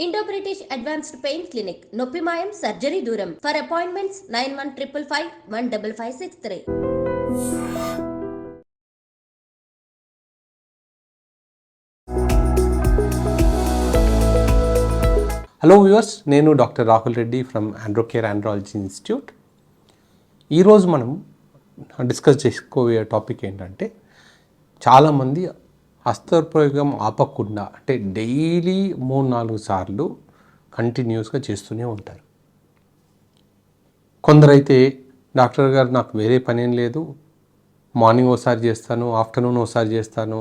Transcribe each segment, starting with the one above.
Indo British advanced pain clinic నొప్పి మాయం surgery దూరం for appointments nine one triple five one double five six three hello viewers నేను doctor Rahul Reddy from Androcare andrology institute ఈరోజు మనం discuss చేసుకోబోయే topic ఏంటంటే చాలామంది హస్తప్రయోగం ఆపకుండా అంటే డైలీ మూడు నాలుగు సార్లు కంటిన్యూస్గా చేస్తూనే ఉంటారు. కొందరైతే డాక్టర్ గారు నాకు వేరే పనేం లేదు. మార్నింగ్ ఒకసారి చేస్తాను ఆఫ్టర్నూన్ ఒకసారి చేస్తాను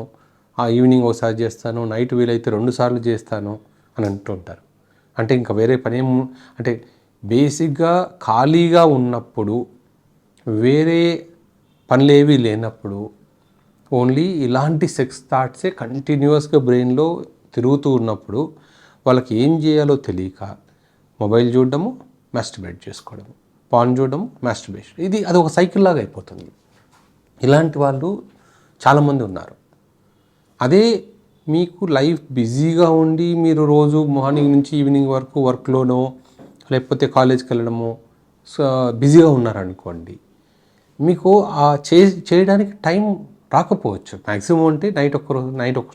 ఆ ఈవినింగ్ ఒకసారి చేస్తాను నైట్ వీలైతే రెండు సార్లు చేస్తాను అని అంటుంటారు అంటే ఇంకా వేరే పని ఏం అంటే బేసిక్గా ఖాళీగా ఉన్నప్పుడు వేరే పనులేవి లేనప్పుడు ఓన్లీ ఇలాంటి సెక్స్ థాట్సే కంటిన్యూస్గా బ్రెయిన్లో తిరుగుతూ ఉన్నప్పుడు వాళ్ళకి ఏం చేయాలో తెలియక మొబైల్ చూడడము మాస్టర్బేట్ చేసుకోవడము పాన్ చూడడము మాస్టర్బేషన్ ఇది అది ఒక సైకిల్ లాగా అయిపోతుంది. ఇలాంటి వాళ్ళు చాలామంది ఉన్నారు. అదే మీకు లైఫ్ బిజీగా ఉండి మీరు రోజు మార్నింగ్ నుంచి ఈవినింగ్ వరకు వర్క్లోనో లేకపోతే కాలేజ్కి వెళ్ళడము సో బిజీగా ఉన్నారనుకోండి మీకు ఆ చే చేయడానికి టైం రాకపోవచ్చు. మ్యాక్సిమం అంటే నైట్ ఒక్క రోజు నైట్ ఒక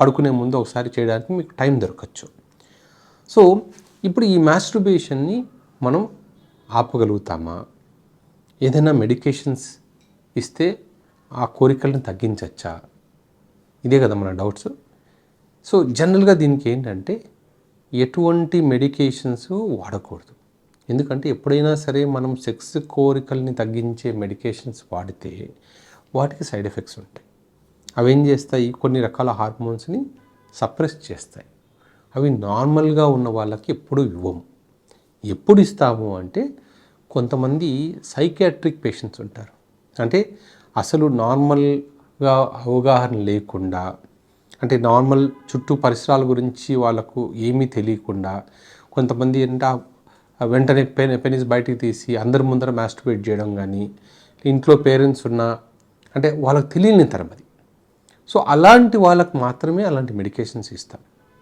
పడుకునే ముందు ఒకసారి చేయడానికి మీకు టైం దొరకచ్చు. సో ఇప్పుడు ఈ మాస్టర్బేషన్ని మనం ఆపగలుగుతామా? ఏదైనా మెడికేషన్స్ ఇస్తే ఆ కోరికలను తగ్గించచ్చా? ఇదే కదా మన డౌట్స్. సో జనరల్గా దీనికి ఏంటంటే ఎటువంటి మెడికేషన్స్ వాడకూడదు. ఎందుకంటే ఎప్పుడైనా సరే మనం సెక్స్ కోరికల్ని తగ్గించే మెడికేషన్స్ వాడితే వాటికి సైడ్ ఎఫెక్ట్స్ ఉంటాయి. అవి ఏం చేస్తాయి? కొన్ని రకాల హార్మోన్స్ని సప్రెస్ చేస్తాయి. అవి నార్మల్గా ఉన్న వాళ్ళకి ఎప్పుడు ఇవ్వము. ఎప్పుడు ఇస్తాము అంటే కొంతమంది సైకియాట్రిక్ పేషెంట్స్ ఉంటారు. అంటే అసలు నార్మల్గా అవగాహన లేకుండా అంటే నార్మల్ చుట్టూ పరిసరాల గురించి వాళ్ళకు ఏమీ తెలియకుండా కొంతమంది ఏంటంటే వెంటనే పెన్ పెనిస్ బయటికి తీసి అందరి ముందర మాస్టిబేట్ చేయడం కానీ ఇంట్లో పేరెంట్స్ ఉన్నా అంటే వాళ్ళకి తెలియని తరం అది. సో అలాంటి వాళ్ళకు మాత్రమే అలాంటి మెడికేషన్స్ ఇస్తాం.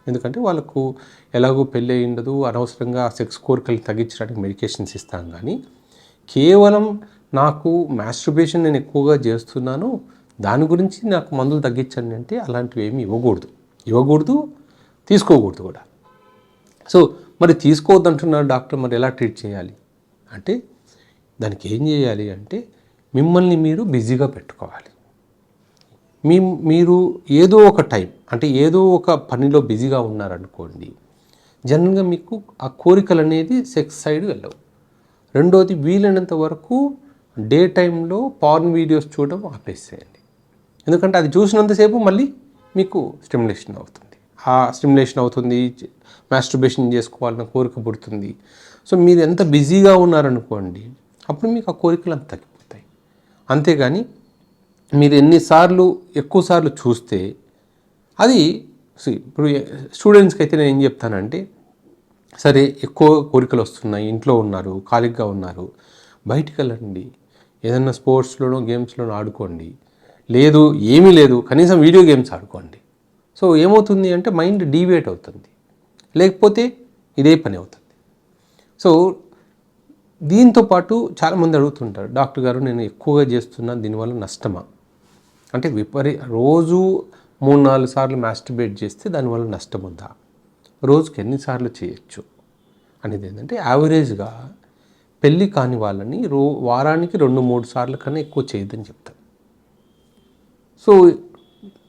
ఎందుకంటే వాళ్ళకు ఎలాగో పెళ్ళి ఉండదు అనవసరంగా సెక్స్ కోరికలు తగ్గించడానికి మెడికేషన్స్ ఇస్తాం కానీ కేవలం నాకు మాస్టర్బేషన్ నేను ఎక్కువగా చేస్తున్నాను దాని గురించి నాకు మందులు తగ్గించండి అంటే అలాంటివి ఏమి ఇవ్వకూడదు. ఇవ్వకూడదు తీసుకోకూడదు కూడా. సో మరి తీసుకోవద్దు అంటున్నారు డాక్టర్ మరి ఎలా ట్రీట్ చేయాలి? అంటే దానికి ఏం చేయాలి అంటే మిమ్మల్ని మీరు బిజీగా పెట్టుకోవాలి. మీ మీరు ఏదో ఒక టైం అంటే ఏదో ఒక పనిలో బిజీగా ఉన్నారనుకోండి జనరల్గా మీకు ఆ కోరికలు అనేది సెక్స్ సైడ్ వెళ్ళవు. రెండోది వీలైనంత వరకు డే టైంలో పార్న్ వీడియోస్ చూడడం ఆపేసేయండి. ఎందుకంటే అది చూసినంతసేపు మళ్ళీ మీకు స్టిమ్యులేషన్ అవుతుంది. ఆ స్టిమ్యులేషన్ అవుతుంది మాస్టర్బేషన్ చేసుకోవాలన్న కోరిక పుడుతుంది. సో మీరు ఎంత బిజీగా ఉన్నారనుకోండి అప్పుడు మీకు ఆ కోరికలు అంత తగ్గిపోతుంది అంతేగాని మీరు ఎన్నిసార్లు ఎక్కువసార్లు చూస్తే అది ఇప్పుడు స్టూడెంట్స్కి అయితే నేను ఏం చెప్తానంటే సరే ఎక్కువ కోరికలు వస్తున్నాయి ఇంట్లో ఉన్నారు ఖాళీగా ఉన్నారు బయటికి వెళ్ళండి. ఏదన్నా స్పోర్ట్స్లోనో గేమ్స్లోనో ఆడుకోండి. లేదు ఏమీ లేదు కనీసం వీడియో గేమ్స్ ఆడుకోండి. సో ఏమవుతుంది అంటే మైండ్ డీవియేట్ అవుతుంది. లేకపోతే ఇదే పని అవుతుంది. సో దీంతో పాటు చాలామంది అడుగుతుంటారు డాక్టర్ గారు నేను ఎక్కువగా చేస్తున్నా దీనివల్ల నష్టమా? అంటే విపరీ రోజు మూడు నాలుగు సార్లు మాస్టర్బేట్ చేస్తే దానివల్ల నష్టం ఉందా? రోజుకి ఎన్నిసార్లు చేయొచ్చు? అనేది ఏంటంటే యావరేజ్గా పెళ్ళి కాని వాళ్ళని రో వారానికి రెండు మూడు సార్లు కన్నా ఎక్కువ చేయొద్దని చెప్తారు. సో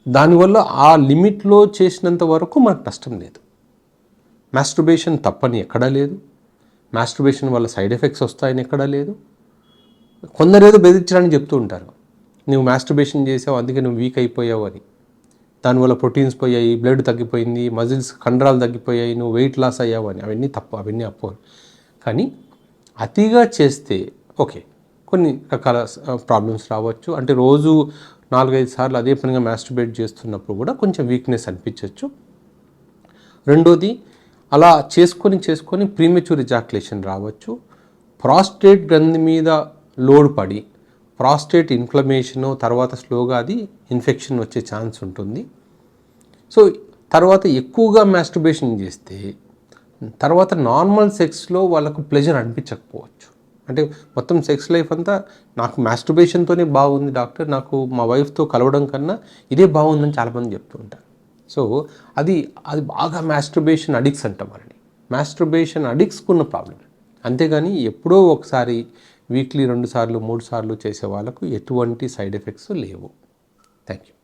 దానివల్ల ఆ లిమిట్లో చేసినంత వరకు మనకు నష్టం లేదు. మాస్టర్బేషన్ తప్పని ఎక్కడా లేదు. మాస్టర్బేషన్ వల్ల సైడ్ ఎఫెక్ట్స్ వస్తాయని ఎక్కడా లేదు. కొందరేదో బెదిరించడానికి చెప్తూ ఉంటారు. నువ్వు మాస్టర్బేషన్ చేసావు అందుకే నువ్వు వీక్ అయిపోయావు అని. దానివల్ల ప్రోటీన్స్ పోయాయి బ్లడ్ తగ్గిపోయింది మజిల్స్ కండరాలు తగ్గిపోయాయి నువ్వు వెయిట్ లాస్ అయ్యావు అని. అవన్నీ తప్పు అవన్నీ అప్పు కానీ అతిగా చేస్తే ఓకే కొన్ని రకాల ప్రాబ్లమ్స్ రావచ్చు. అంటే రోజు నాలుగైదు సార్లు అదే పనిగా మాస్టర్బేట్ చేస్తున్నప్పుడు కూడా కొంచెం వీక్నెస్ అనిపించవచ్చు రెండోది అలా చేసుకొని చేసుకొని ప్రీమెచ్యూర్ ఇజాక్యులేషన్ రావచ్చు. ప్రాస్టేట్ గ్రంథి మీద లోడ్ పడి ప్రాస్టేట్ ఇన్ఫ్లమేషను తర్వాత స్లోగా అది ఇన్ఫెక్షన్ వచ్చే ఛాన్స్ ఉంటుంది. సో తర్వాత ఎక్కువగా మాస్టర్బేషన్ చేస్తే తర్వాత నార్మల్ సెక్స్లో వాళ్ళకు ప్లెజర్ అనిపించకపోవచ్చు. అంటే మొత్తం సెక్స్ లైఫ్ అంతా నాకు మాస్టర్బేషన్తోనే బాగుంది డాక్టర్ నాకు మా వైఫ్తో కలవడం కన్నా ఇదే బాగుందని చాలామంది చెప్తూ ఉంటారు. సో అది అది బాగా మాస్టర్బేషన్ అడిక్స్ అంటామండి మాస్ట్రబేషన్ మాస్టర్బేషన్ ప్రాబ్లం అంతేగాని ఎప్పుడో ఒకసారి వీక్లీ రెండు సార్లు మూడు సార్లు చేసే వాళ్ళకు ఎటువంటి సైడ్ ఎఫెక్ట్స్ లేవు. Thank you